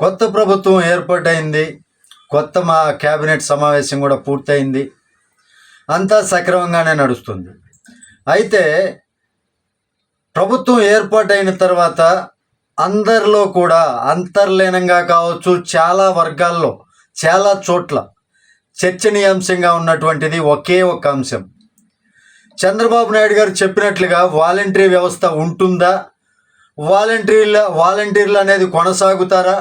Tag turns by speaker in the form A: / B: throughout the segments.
A: కొత్త ప్రభుత్వం ఏర్పాటైంది. కొత్త మా క్యాబినెట్ సమావేశం కూడా పూర్తయింది. అంతా సక్రమంగానే నడుస్తుంది. అయితే ప్రభుత్వం ఏర్పాటైన తర్వాత అందరిలో కూడా అంతర్లీనంగా కావచ్చు చాలా వర్గాల్లో చాలా చోట్ల చర్చనీయాంశంగా ఉన్నటువంటిది ఒకే ఒక అంశం. చంద్రబాబు నాయుడు గారు చెప్పినట్లుగా వాలంటరీ వ్యవస్థ ఉంటుందా? వాలంటీర్ల వాలంటీర్లు అనేది కొనసాగుతారా?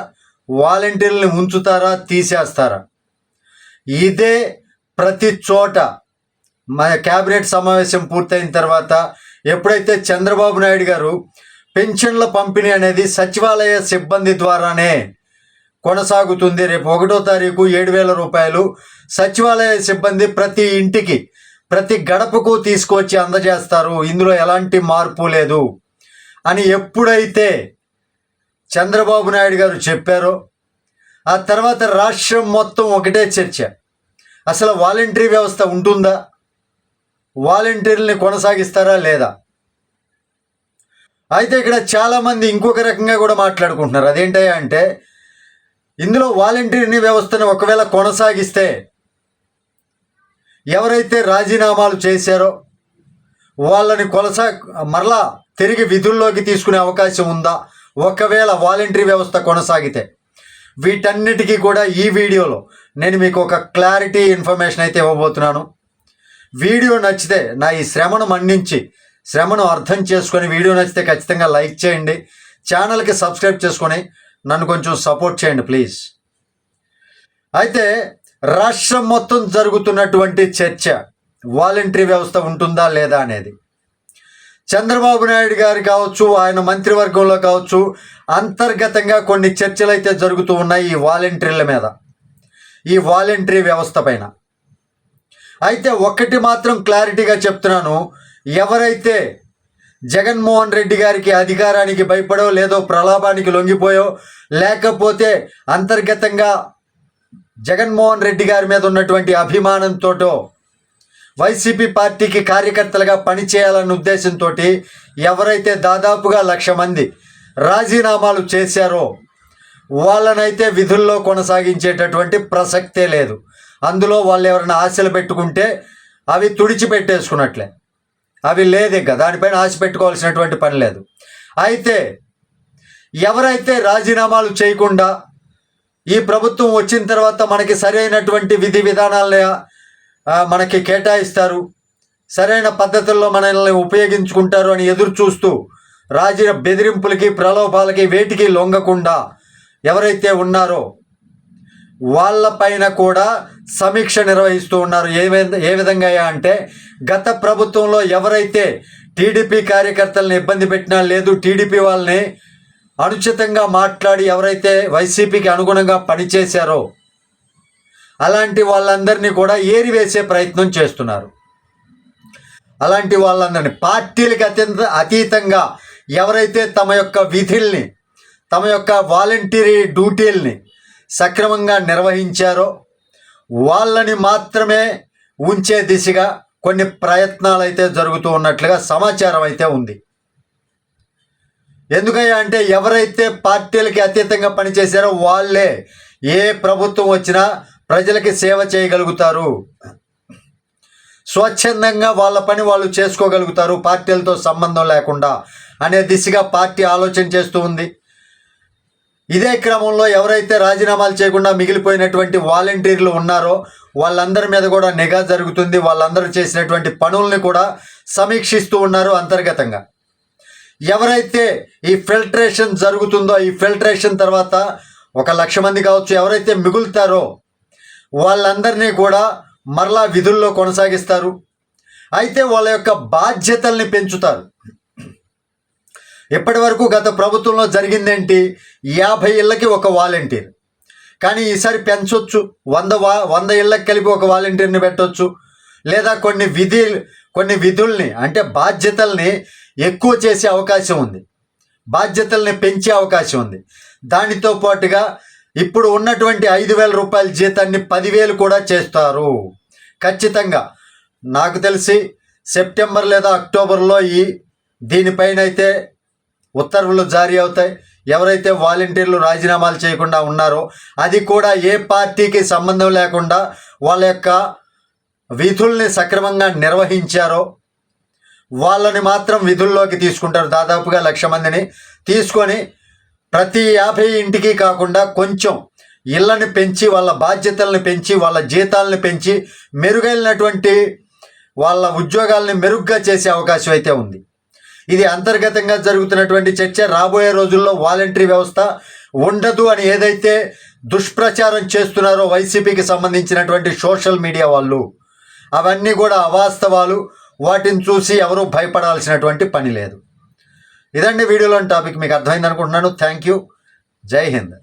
A: వాలంటీర్లని ఉంచుతారా తీసేస్తారా? ఇదే ప్రతి చోట మన క్యాబినెట్ సమావేశం పూర్తయిన తర్వాత ఎప్పుడైతే చంద్రబాబు నాయుడు గారు పెన్షన్ల పంపిణీ అనేది సచివాలయ సిబ్బంది ద్వారానే కొనసాగుతుంది రేపు ఒకటో తారీఖు ఏడు వేల రూపాయలు సచివాలయ సిబ్బంది ప్రతి ఇంటికి ప్రతి గడపకు తీసుకొచ్చి అందజేస్తారు. ఇందులో ఎలాంటి మార్పు లేదు. అని ఎప్పుడైతే చంద్రబాబు నాయుడు గారు చెప్పారో. ఆ తర్వాత రాష్ట్రం మొత్తం ఒకటే చర్చ. అసలు వాలంటరీ వ్యవస్థ ఉంటుందా? వాలంటీర్లని కొనసాగిస్తారా లేదా? అయితే ఇక్కడ చాలామంది ఇంకొక రకంగా కూడా మాట్లాడుకుంటున్నారు. అదేంటయ్యా అంటే ఇందులో వాలంటీర్ని వ్యవస్థను ఒకవేళ కొనసాగిస్తే ఎవరైతే రాజీనామాలు చేశారో వాళ్ళని కొనసా మరలా తిరిగి విధుల్లోకి తీసుకునే అవకాశం ఉందా? ఒకవేళ వాలంటరీ వ్యవస్థ కొనసాగితే వీటన్నిటికీ కూడా ఈ వీడియోలో నేను మీకు ఒక క్లారిటీ ఇన్ఫర్మేషన్ అయితే ఇవ్వబోతున్నాను. వీడియో నచ్చితే నా ఈ శ్రమను మన్నించి శ్రమను అర్థం చేసుకొని వీడియో నచ్చితే ఖచ్చితంగా లైక్ చేయండి ఛానల్కి సబ్స్క్రైబ్ చేసుకొని నన్ను కొంచెం సపోర్ట్ చేయండి ప్లీజ్. అయితే రాష్ట్రం మొత్తం జరుగుతున్నటువంటి చర్చ వాలంటరీ వ్యవస్థ ఉంటుందా లేదా అనేది. చంద్రబాబు నాయుడు గారు కావచ్చు ఆయన మంత్రివర్గంలో కావచ్చు అంతర్గతంగా కొన్ని చర్చలు అయితే జరుగుతూ ఉన్నాయి ఈ వాలంటీర్ల మీద ఈ వాలంటరీ వ్యవస్థ పైన. అయితే ఒక్కటి మాత్రం క్లారిటీగా చెప్తున్నాను ఎవరైతే జగన్మోహన్ రెడ్డి గారికి అధికారానికి భయపడో లేదో ప్రలాభానికి లొంగిపోయో లేకపోతే అంతర్గతంగా జగన్మోహన్ రెడ్డి గారి మీద ఉన్నటువంటి అభిమానంతోటో వైసీపీ పార్టీకి కార్యకర్తలుగా పనిచేయాలన్న ఉద్దేశంతో ఎవరైతే దాదాపుగా లక్ష మంది రాజీనామాలు చేశారో వాళ్ళనైతే విధుల్లో కొనసాగించేటటువంటి ప్రసక్తే లేదు. అందులో వాళ్ళు ఎవరైనా ఆశలు పెట్టుకుంటే అవి తుడిచిపెట్టేసుకున్నట్లే. అవి లేదు ఇంకా. దానిపైన ఆశ పెట్టుకోవాల్సినటువంటి పని లేదు. అయితే ఎవరైతే రాజీనామాలు చేయకుండా ఈ ప్రభుత్వం వచ్చిన తర్వాత మనకి సరైనటువంటి విధి విధానాలని మనకి కేటాయిస్తారు. సరైన పద్ధతుల్లో మనల్ని ఉపయోగించుకుంటారు అని ఎదురు చూస్తూ రాజీ బెదిరింపులకి ప్రలోభాలకి వేటికి లొంగకుండా ఎవరైతే ఉన్నారో వాళ్ళపైన కూడా సమీక్ష నిర్వహిస్తూ ఉన్నారు. ఏ ఏ విధంగా అంటే గత ప్రభుత్వంలో ఎవరైతే టీడీపీ కార్యకర్తలను ఇబ్బంది పెట్టినా లేదు టీడీపీ వాళ్ళని అనుచితంగా మాట్లాడి ఎవరైతే వైసీపీకి అనుగుణంగా పనిచేశారో అలాంటి వాళ్ళందరినీ కూడా ఏరివేసే ప్రయత్నం చేస్తున్నారు. అలాంటి వాళ్ళందరినీ పార్టీలకు అత్యంత అతీతంగా ఎవరైతే తమ యొక్క విధుల్ని తమ యొక్క వాలంటీరీ డ్యూటీల్ని సక్రమంగా నిర్వహించారో వాళ్ళని మాత్రమే ఉంచే దిశగా కొన్ని ప్రయత్నాలు అయితే జరుగుతూ ఉన్నట్లుగా సమాచారం అయితే ఉంది. ఎందుకయ్యా అంటే ఎవరైతే పార్టీలకి అతీతంగా పనిచేశారో వాళ్ళే ఏ ప్రభుత్వం వచ్చినా ప్రజలకి సేవ చేయగలుగుతారు. స్వచ్ఛందంగా వాళ్ళ పని వాళ్ళు చేసుకోగలుగుతారు. పార్టీలతో సంబంధం లేకుండా అనే దిశగా పార్టీ ఆలోచన చేస్తూ ఉంది. ఇదే క్రమంలో ఎవరైతే రాజీనామాలు చేయకుండా మిగిలిపోయినటువంటి వాలంటీర్లు ఉన్నారో వాళ్ళందరి మీద కూడా నిఘా జరుగుతుంది. వాళ్ళందరూ చేసినటువంటి పనుల్ని కూడా సమీక్షిస్తూ ఉన్నారు అంతర్గతంగా. ఎవరైతే ఈ ఫిల్టరేషన్ జరుగుతుందో ఈ ఫిల్టరేషన్ తర్వాత ఒక లక్ష మంది కావచ్చు ఎవరైతే మిగులుతారో వాళ్ళందరినీ కూడా మరలా విధుల్లో కొనసాగిస్తారు. అయితే వాళ్ళ యొక్క బాధ్యతల్ని పెంచుతారు. ఇప్పటి వరకు గత ప్రభుత్వంలో జరిగిందేంటి? యాభై ఇళ్ళకి ఒక వాలంటీర్. కానీ ఈసారి పెంచొచ్చు. వంద వా వంద ఇళ్ళకి కలిపి ఒక వాలంటీర్ని పెట్టొచ్చు. లేదా కొన్ని విధి కొన్ని విధుల్ని అంటే బాధ్యతల్ని ఎక్కువ చేసే అవకాశం ఉంది. బాధ్యతల్ని పెంచే అవకాశం ఉంది. దానితో పాటుగా ఇప్పుడు ఉన్నటువంటి ఐదు వేల రూపాయల జీతాన్ని పదివేలు కూడా చేస్తారు. ఖచ్చితంగా. నాకు తెలిసి సెప్టెంబర్ లేదా అక్టోబర్లో ఈ దీనిపైన అయితే ఉత్తర్వులు జారీ అవుతాయి. ఎవరైతే వాలంటీర్లు రాజీనామాలు చేయకుండా ఉన్నారో అది కూడా ఏ పార్టీకి సంబంధం లేకుండా వాళ్ళ యొక్క విధుల్ని సక్రమంగా నిర్వహించారో వాళ్ళని మాత్రం విధుల్లోకి తీసుకుంటారు. దాదాపుగా లక్ష మందిని తీసుకొని ప్రతి యాభై ఇంటికి కాకుండా కొంచెం ఇళ్ళని పెంచి వాళ్ళ బాధ్యతల్ని పెంచి వాళ్ళ జీతాలని పెంచి మెరుగైనటువంటి వాళ్ళ ఉద్యోగాల్ని మెరుగ్గా చేసే అవకాశం అయితే ఉంది. ఇది అంతర్గతంగా జరుగుతున్నటువంటి చర్చ. రాబోయే రోజుల్లో వాలంటరీ వ్యవస్థ ఉండదు అని ఏదైతే దుష్ప్రచారం చేస్తున్నారో వైసీపీకి సంబంధించినటువంటి సోషల్ మీడియా వాళ్ళు అవన్నీ కూడా అవాస్తవాలు. వాటిని చూసి ఎవరూ భయపడాల్సినటువంటి పని లేదు. ఇదండి వీడియోలోని టాపిక్. మీకు అర్థమైంది అనుకుంటున్నాను థ్యాంక్ యూ జై హింద్.